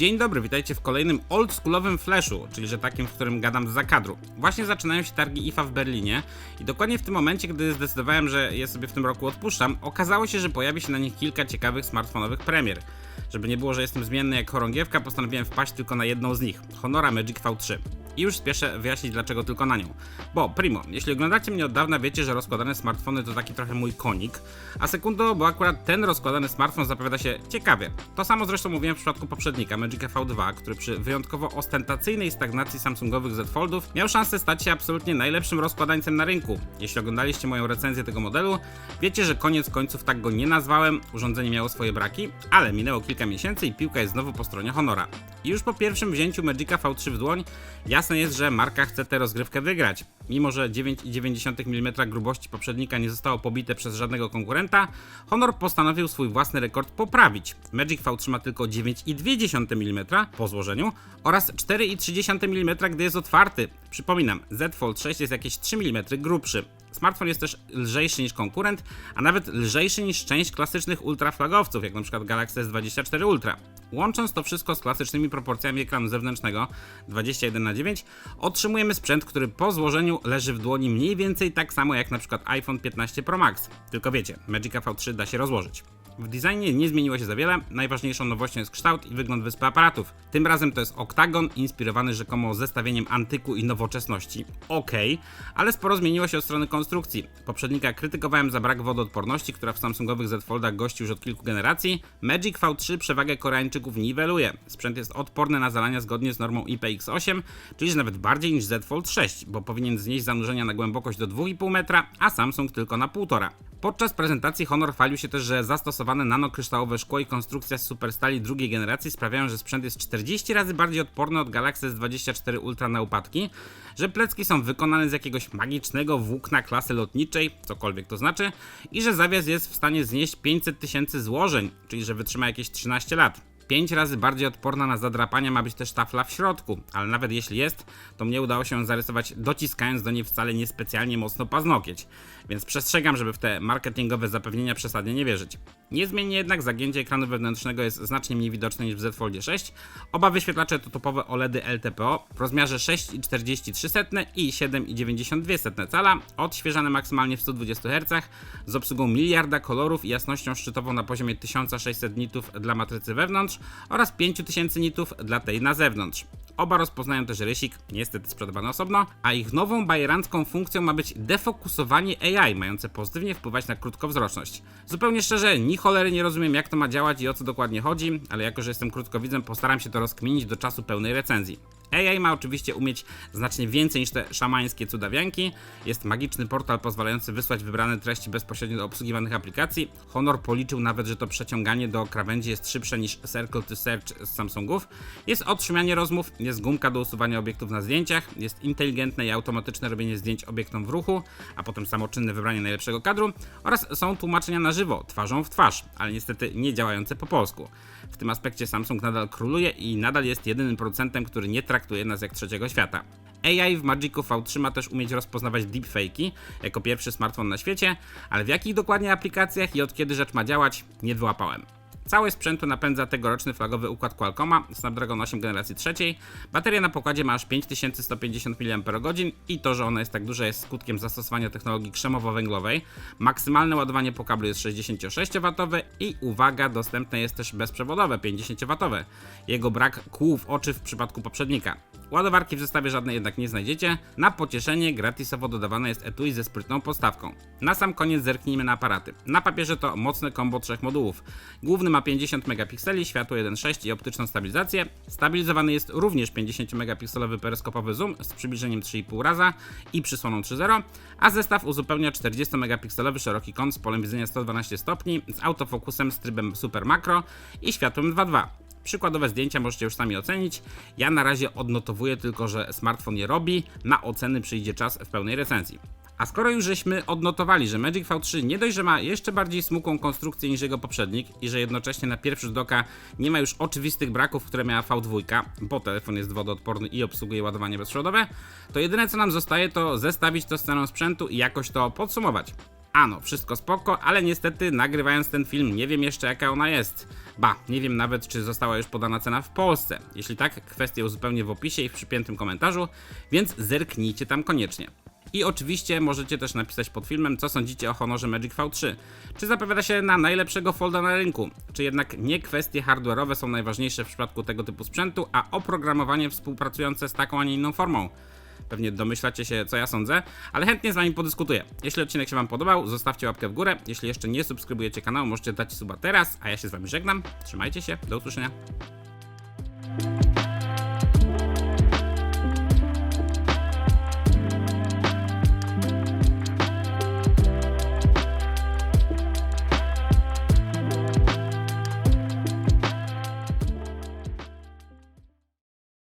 Dzień dobry, witajcie w kolejnym oldschoolowym flashu, czyli że takim, w którym gadam za kadru. Właśnie zaczynają się targi IFA w Berlinie i dokładnie w tym momencie, gdy zdecydowałem, że je sobie w tym roku odpuszczam, okazało się, że pojawi się na nich kilka ciekawych smartfonowych premier. Żeby nie było, że jestem zmienny jak chorągiewka, postanowiłem wpaść tylko na jedną z nich, Honora Magic V3. I już spieszę wyjaśnić dlaczego tylko na nią. Bo, primo, jeśli oglądacie mnie od dawna, wiecie, że rozkładane smartfony to taki trochę mój konik, a sekundo, bo akurat ten rozkładany smartfon zapowiada się ciekawie. To samo zresztą mówiłem w przypadku poprzednika, Magic V2, który przy wyjątkowo ostentacyjnej stagnacji Samsungowych Z Foldów miał szansę stać się absolutnie najlepszym rozkładańcem na rynku. Jeśli oglądaliście moją recenzję tego modelu, wiecie, że koniec końców tak go nie nazwałem, urządzenie miało swoje braki, ale minęło kilka miesięcy i piłka jest znowu po stronie Honora. I już po pierwszym wzięciu Magica V3 w dłoń, jasne jest, że marka chce tę rozgrywkę wygrać. Mimo, że 9,9 mm grubości poprzednika nie zostało pobite przez żadnego konkurenta, Honor postanowił swój własny rekord poprawić. Magic V3 ma tylko 9,2 mm po złożeniu oraz 4,3 mm, gdy jest otwarty. Przypominam, Z Fold 6 jest jakieś 3 mm grubszy. Smartfon jest też lżejszy niż konkurent, a nawet lżejszy niż część klasycznych ultraflagowców, jak np. Galaxy S24 Ultra. Łącząc to wszystko z klasycznymi proporcjami ekranu zewnętrznego 21 na 9 otrzymujemy sprzęt, który po złożeniu leży w dłoni mniej więcej tak samo jak np. iPhone 15 Pro Max. Tylko wiecie, Magica V3 da się rozłożyć. W designie nie zmieniło się za wiele, najważniejszą nowością jest kształt i wygląd wyspy aparatów. Tym razem to jest oktagon inspirowany rzekomo zestawieniem antyku i nowoczesności. Okej, okay, ale sporo zmieniło się od strony konstrukcji. Poprzednika krytykowałem za brak wodoodporności, która w Samsungowych Z Foldach gości już od kilku generacji. Magic V3 przewagę Koreańczyków niweluje. Sprzęt jest odporny na zalania zgodnie z normą IPX8, czyli nawet bardziej niż Z Fold 6, bo powinien znieść zanurzenia na głębokość do 2,5 metra, a Samsung tylko na 1,5. Podczas prezentacji Honor chwalił się też, że zastosowane nanokryształowe szkło i konstrukcja z superstali drugiej generacji sprawiają, że sprzęt jest 40 razy bardziej odporny od Galaxy S24 Ultra na upadki, że plecki są wykonane z jakiegoś magicznego włókna klasy lotniczej, cokolwiek to znaczy, i że zawias jest w stanie znieść 500 tysięcy złożeń, czyli że wytrzyma jakieś 13 lat. 5 razy bardziej odporna na zadrapania ma być też tafla w środku, ale nawet jeśli jest, to mnie udało się zarysować dociskając do niej wcale niespecjalnie mocno paznokieć, więc przestrzegam, żeby w te marketingowe zapewnienia przesadnie nie wierzyć. Niezmiennie jednak zagięcie ekranu wewnętrznego jest znacznie mniej widoczne niż w Z Foldzie 6. Oba wyświetlacze to topowe OLEDy LTPO w rozmiarze 6,43 i 7,92 cala, odświeżane maksymalnie w 120 Hz, z obsługą miliarda kolorów i jasnością szczytową na poziomie 1600 nitów dla matrycy wewnątrz oraz 5000 nitów dla tej na zewnątrz. Oba rozpoznają też rysik, niestety sprzedawany osobno, a ich nową bajerancką funkcją ma być defokusowanie AI, mające pozytywnie wpływać na krótkowzroczność. Zupełnie szczerze, ni cholery nie rozumiem jak to ma działać i o co dokładnie chodzi, ale jako, że jestem krótkowidzem, postaram się to rozkminić do czasu pełnej recenzji. AI ma oczywiście umieć znacznie więcej niż te szamańskie cudawianki. Jest magiczny portal pozwalający wysłać wybrane treści bezpośrednio do obsługiwanych aplikacji. Honor policzył nawet, że to przeciąganie do krawędzi jest szybsze niż Circle to Search z Samsungów. Jest otrzymianie rozmów, jest gumka do usuwania obiektów na zdjęciach, jest inteligentne i automatyczne robienie zdjęć obiektom w ruchu, a potem samoczynne wybranie najlepszego kadru oraz są tłumaczenia na żywo, twarzą w twarz, ale niestety nie działające po polsku. W tym aspekcie Samsung nadal króluje i nadal jest jedynym producentem, który nie traktuje nas jak trzeciego świata. AI w Magicu V3 ma też umieć rozpoznawać deepfake'i jako pierwszy smartfon na świecie, ale w jakich dokładnie aplikacjach i od kiedy rzecz ma działać, nie wyłapałem. Cały sprzętu napędza tegoroczny flagowy układ Qualcomma Snapdragon 8 generacji trzeciej. Bateria na pokładzie ma aż 5150 mAh i to, że ona jest tak duża jest skutkiem zastosowania technologii krzemowo-węglowej. Maksymalne ładowanie po kablu jest 66W i uwaga, dostępne jest też bezprzewodowe 50W. Jego brak kół w oczy w przypadku poprzednika. Ładowarki w zestawie żadnej jednak nie znajdziecie. Na pocieszenie gratisowo dodawane jest etui ze sprytną postawką. Na sam koniec zerknijmy na aparaty. Na papierze to mocne kombo trzech modułów. Główny ma 50 megapikseli, światło 1.6 i optyczną stabilizację. Stabilizowany jest również 50 megapikselowy peryskopowy zoom z przybliżeniem 3,5 raza i przysłoną 3.0, a zestaw uzupełnia 40 megapikselowy szeroki kąt z polem widzenia 112 stopni z autofokusem z trybem super makro i światłem 2.2. Przykładowe zdjęcia możecie już sami ocenić. Ja na razie odnotowuję tylko, że smartfon je robi. Na oceny przyjdzie czas w pełnej recenzji. A skoro już żeśmy odnotowali, że Magic V3 nie dość, że ma jeszcze bardziej smukłą konstrukcję niż jego poprzednik i że jednocześnie na pierwszy rzut oka nie ma już oczywistych braków, które miała V2, bo telefon jest wodoodporny i obsługuje ładowanie bezprzewodowe, to jedyne co nam zostaje to zestawić to z ceną sprzętu i jakoś to podsumować. Ano, wszystko spoko, ale niestety nagrywając ten film nie wiem jeszcze jaka ona jest. Ba, nie wiem nawet czy została już podana cena w Polsce. Jeśli tak, kwestię uzupełnię w opisie i w przypiętym komentarzu, więc zerknijcie tam koniecznie. I oczywiście możecie też napisać pod filmem, co sądzicie o honorze Magic V3. Czy zapowiada się na najlepszego folda na rynku? Czy jednak nie kwestie hardware'owe są najważniejsze w przypadku tego typu sprzętu, a oprogramowanie współpracujące z taką, a nie inną formą? Pewnie domyślacie się, co ja sądzę, ale chętnie z wami podyskutuję. Jeśli odcinek się wam podobał, zostawcie łapkę w górę. Jeśli jeszcze nie subskrybujecie kanału, możecie dać suba teraz, a ja się z wami żegnam. Trzymajcie się, do usłyszenia.